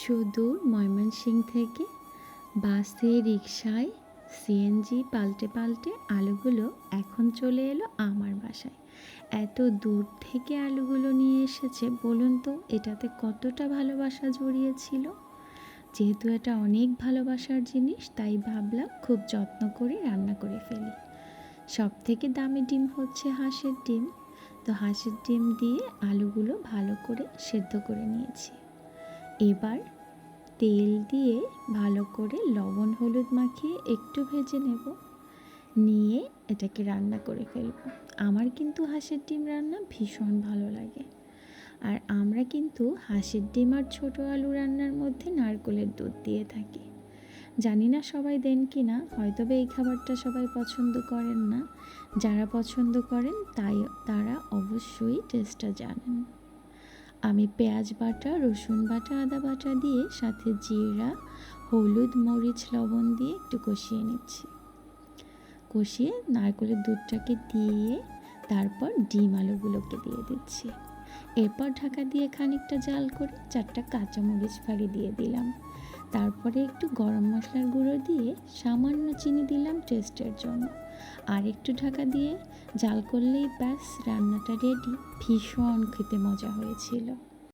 সুদূর ময়মনসিং থেকে বাসে রিক্সায় সিএনজি পাল্টে পাল্টে আলুগুলো এখন চলে এলো আমার বাসায়। এত দূর থেকে আলুগুলো নিয়ে এসেছে, বলুন তো এটাতে কতটা ভালোবাসা জড়িয়েছিল? যেহেতু এটা অনেক ভালোবাসার জিনিস, তাই ভাবলাম খুব যত্ন করে রান্না করে ফেলি। সব থেকে দামি ডিম হচ্ছে হাঁসের ডিম। তো হাঁসের ডিম দিয়ে আলুগুলো ভালো করে সেদ্ধ করে নিয়েছি। এবার তেল দিয়ে ভালো করে লবণ, হলুদ মাখিয়ে একটু ভেজে নেব। নিয়ে এটাকে রান্না করে ফেলব। আমার কিন্তু হাঁসের ডিম রান্না ভীষণ ভালো লাগে। আর আমরা কিন্তু হাঁসের ডিম আর ছোটো আলু রান্নার মধ্যে নারকেলের দুধ দিয়ে থাকি। জানি না সবাই দেন কি না হয়তো এই খাবারটা সবাই পছন্দ করেন না। যারা পছন্দ করেন তাই, তারা অবশ্যই টেস্টটা জানেন। আমি পেঁয়াজ বাটা, রসুন বাটা, আদা বাটা দিয়ে সাথে জিরা, হলুদ, মরিচ, লবণ দিয়ে একটু কষিয়ে নিচ্ছি। কষিয়ে নারকেলের দুধটাকে দিয়ে তারপর ডিম আলুগুলোকে দিয়ে দিচ্ছি। এরপর ঢাকা দিয়ে খানিকটা জাল করে চারটা কাঁচামরিচ ফাড়ি দিয়ে দিলাম। তারপরে একটু গরম মশলার গুঁড়ো দিয়ে সামান্য চিনি দিলাম টেস্টের জন্য। আর একটু ঢাকা দিয়ে জাল করলেই ব্যাস রান্নাটা রেডি ভীষণ খেতে মজা হয়েছিল।